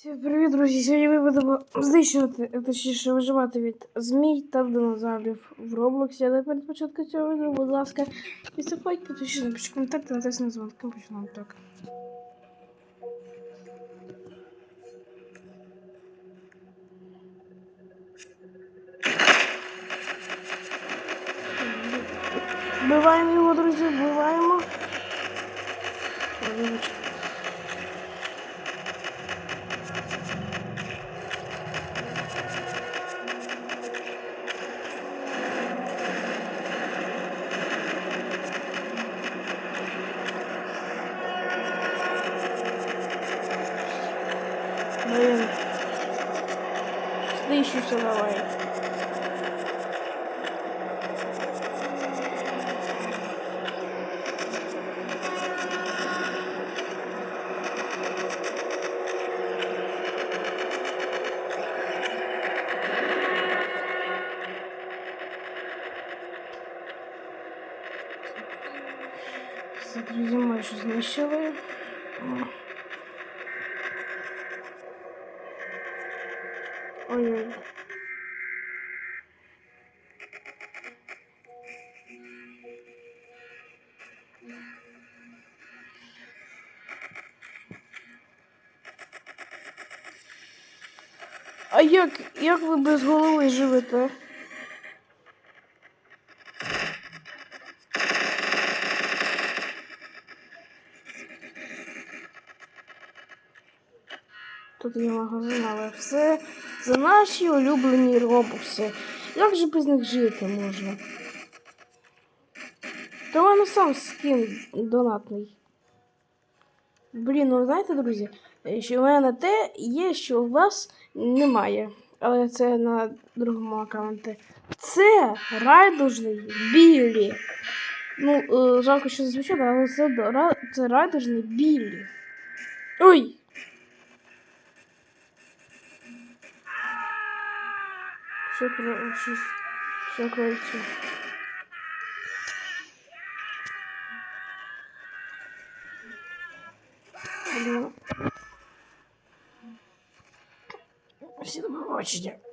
Всім привіт, друзі! Сьогодні ми будемо знищувати, точніше виживати від змій та динозаврів в Роблоксі. Але перед початком цього відео, будь ласка, підставь лайк, підпишись, напиши коментар та натисни на дзвонок. Починаємо так. Вбиваємо його, друзі, вбиваємо. Вибачте. Слыщуся давай. Друзі, майже знищили. Ой-ой. А як, як ви без голови живете? Тут є магазин, але все за наші улюблені робокси. Як же без них жити можна? Та воно сам скін донатний. Блін, ну знаєте, друзі, що в мене те є, що у вас немає. Але це на другому аккаунті. Це райдужний білі. Ну, е, жалко, що зазвичай, але це, це райдужний білі. Ой! Що про щось що коїться? Блін. Всі до побачення.